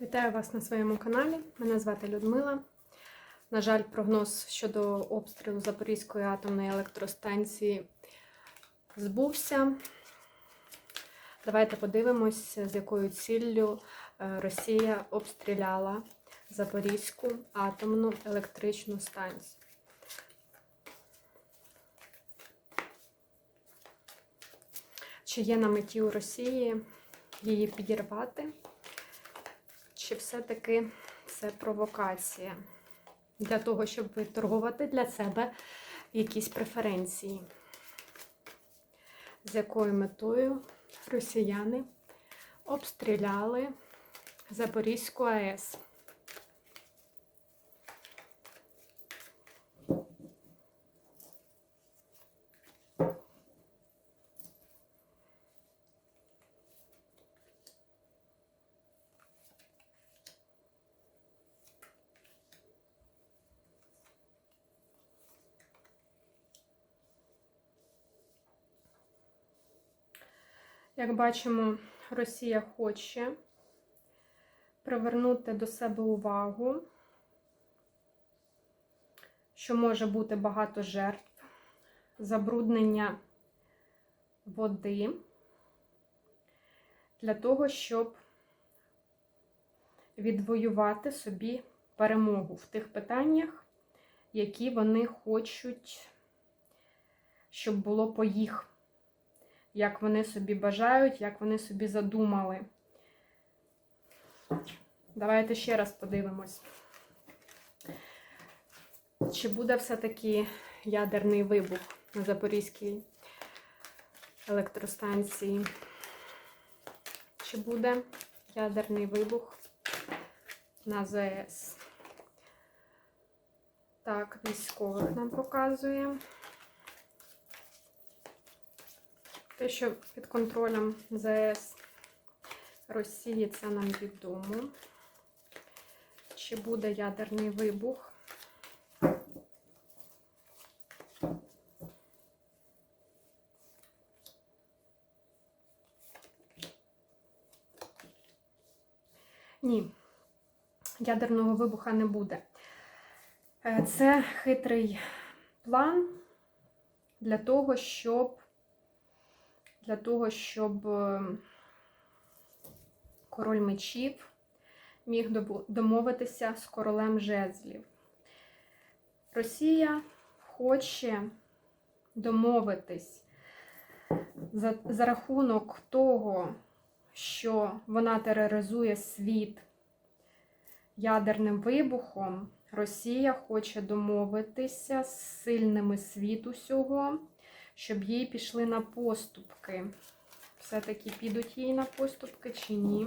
Вітаю вас на своєму каналі. Мене звати Людмила. На жаль, прогноз щодо обстрілу Запорізької атомної електростанції збувся. Давайте подивимось, з якою ціллю е, Росія обстріляла Запорізьку атомну електричну станцію. Чи є на меті у Росії її підірвати? Чи все-таки це провокація для того, щоб виторгувати для себе якісь преференції? З якою метою росіяни обстріляли Запорізьку АЕС? Як бачимо, Росія хоче привернути до себе увагу, що може бути багато жертв, забруднення води для того, щоб відвоювати собі перемогу в тих питаннях, які вони хочуть, щоб було по їх як вони собі бажають, як вони собі задумали. Давайте ще раз подивимось. Чи буде все-таки ядерний вибух на Запорізькій електростанції? Чи буде ядерний вибух на ЗАЕС? Так, військових нам показує. Те, що під контролем ЗС Росії, це нам відомо. Чи буде ядерний вибух? Ні, ядерного вибуха не буде. Е, Це хитрий план для того, щоб для того, щоб е, король мечів міг домовитися з королем жезлів. Росія хоче домовитись за, за рахунок того, що вона тероризує світ ядерним вибухом. Росія хоче домовитися з сильними світ усього щоб їй пішли на поступки. Все-таки підуть їй на поступки чи ні?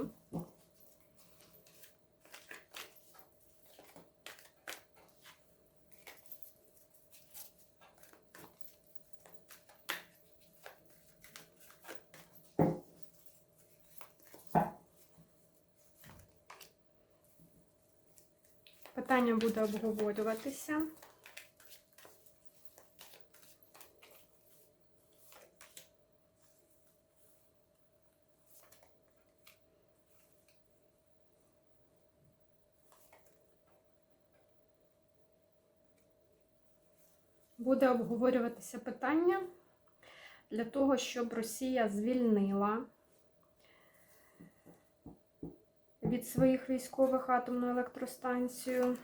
Питання буде обговорюватися. Буде обговорюватися питання для того, щоб Росія звільнила від своїх військових атомну електростанцію.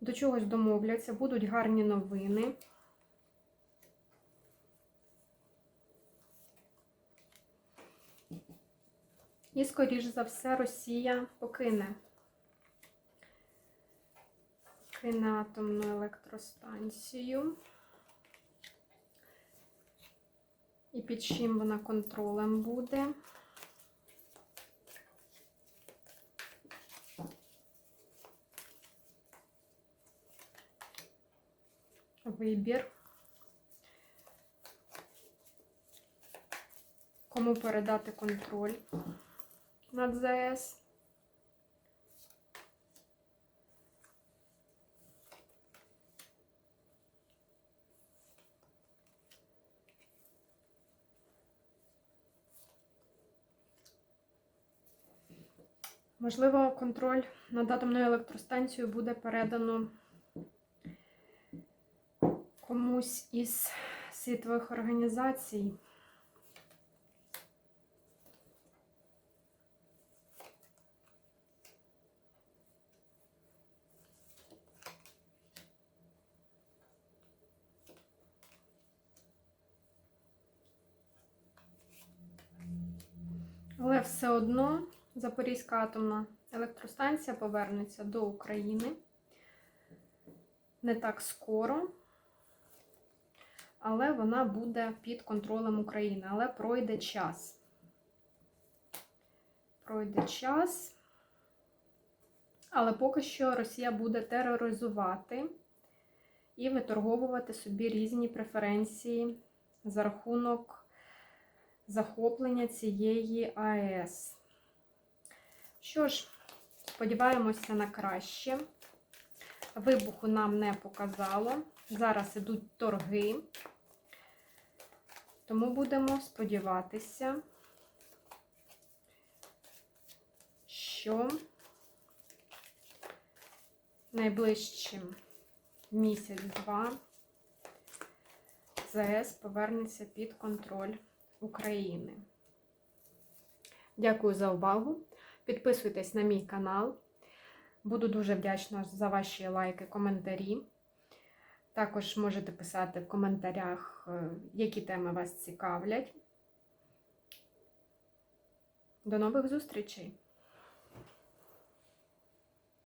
До чогось домовляться, будуть гарні новини. І, скоріш за все, Росія покине на атомну електростанцію. І під чим вона контролем буде. Вибір. Кому передати контроль над ЗС. Можливо, контроль над атомною електростанцією буде передано комусь із світових організацій. Але все одно Запорізька атомна електростанція повернеться до України не так скоро, але вона буде під контролем України. Але пройде час. Пройде час. Але поки що Росія буде тероризувати і виторговувати собі різні преференції за рахунок захоплення цієї АЕС. Що ж, сподіваємося на краще. Вибуху нам не показало. Зараз ідуть торги, тому будемо сподіватися, що найближчим місяць-два ЗС повернеться під контроль України. Дякую за увагу. Підписуйтесь на мій канал. Буду дуже вдячна за ваші лайки, коментарі. Також можете писати в коментарях, е, які теми вас цікавлять. До нових зустрічей!